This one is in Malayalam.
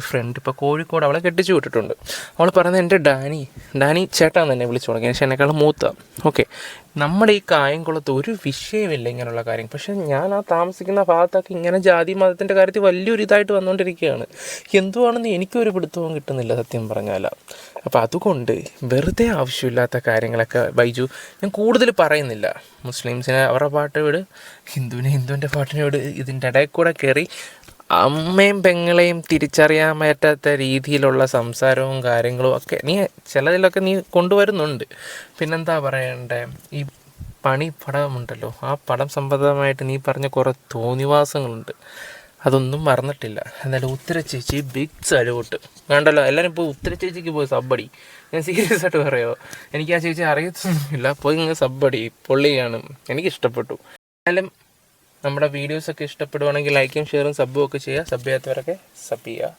ഫ്രണ്ട് ഇപ്പോൾ കോഴിക്കോട് അവളെ കെട്ടിച്ചു വിട്ടിട്ടുണ്ട്. അവൾ പറയുന്നത് എന്റെ ഡാനി ഡാനി ചേട്ടാ തന്നെ വിളിച്ചു തുടങ്ങി. പക്ഷേ എന്നെക്കാളും മൂത്ത. ഓക്കെ. നമ്മുടെ ഈ കായംകുളത്ത് ഒരു വിഷയമില്ല ഇങ്ങനെയുള്ള കാര്യം. പക്ഷേ ഞാൻ ആ താമസിക്കുന്ന ഭാഗത്തൊക്കെ ഇങ്ങനെ ജാതി മതത്തിന്റെ കാര്യത്തിൽ വലിയൊരു ഇതായിട്ട് വന്നുകൊണ്ടിരിക്കുകയാണ്. എന്തുവാണെന്ന് എനിക്കൊരു പിടുത്തവും കിട്ടുന്നില്ല സത്യം പറഞ്ഞാൽ അപ്പോൾ അതുകൊണ്ട് വെറുതെ ആവശ്യമില്ലാത്ത കാര്യങ്ങളൊക്കെ ബൈജു ഞാൻ കൂടുതൽ പറയുന്നില്ല. മുസ്ലിംസിനെ അവരുടെ പാട്ട് വിട് ഹിന്ദുവിനെ ഹിന്ദുവിന്റെ പാട്ടിനെ വിട് ഇതിന്റെ ഇടയിൽ കൂടെ കയറി അമ്മയും പെങ്ങളെയും തിരിച്ചറിയാൻ പറ്റാത്ത രീതിയിലുള്ള സംസാരവും കാര്യങ്ങളും ഒക്കെ നീ ചിലതിലൊക്കെ നീ കൊണ്ടുവരുന്നുണ്ട്. പിന്നെന്താ പറയണ്ടേ? ഈ പണി പടമുണ്ടല്ലോ ആ പടം സംബന്ധമായിട്ട് നീ പറഞ്ഞ കുറേ തോന്നിവാസങ്ങളുണ്ട്. അതൊന്നും മറന്നിട്ടില്ല. എന്നാലും ഉത്തര ചേച്ചി ബിഗ് സലൂട്ട് വേണ്ടല്ലോ എല്ലാവരും പോയി ഉത്തര ചേച്ചിക്ക് പോയി സബ്ബടി ഞാൻ സീരിയസ് ആയിട്ട് പറയുമോ എനിക്ക് ആ ചേച്ചി അറിയത്തൊന്നുമില്ല. പോയി ഇങ്ങനെ സബ്ബടി പൊള്ളിയാണ്. എനിക്ക് ഇഷ്ടപ്പെട്ടു എന്നാലും നമ്മുടെ വീഡിയോസൊക്കെ ഇഷ്ടപ്പെടുവാണെങ്കിൽ ലൈക്കും ഷെയറും സബ്ബും ഒക്കെ ചെയ്യുക. സബ് ചെയ്യാത്തവരൊക്കെ സബ് ചെയ്യുക.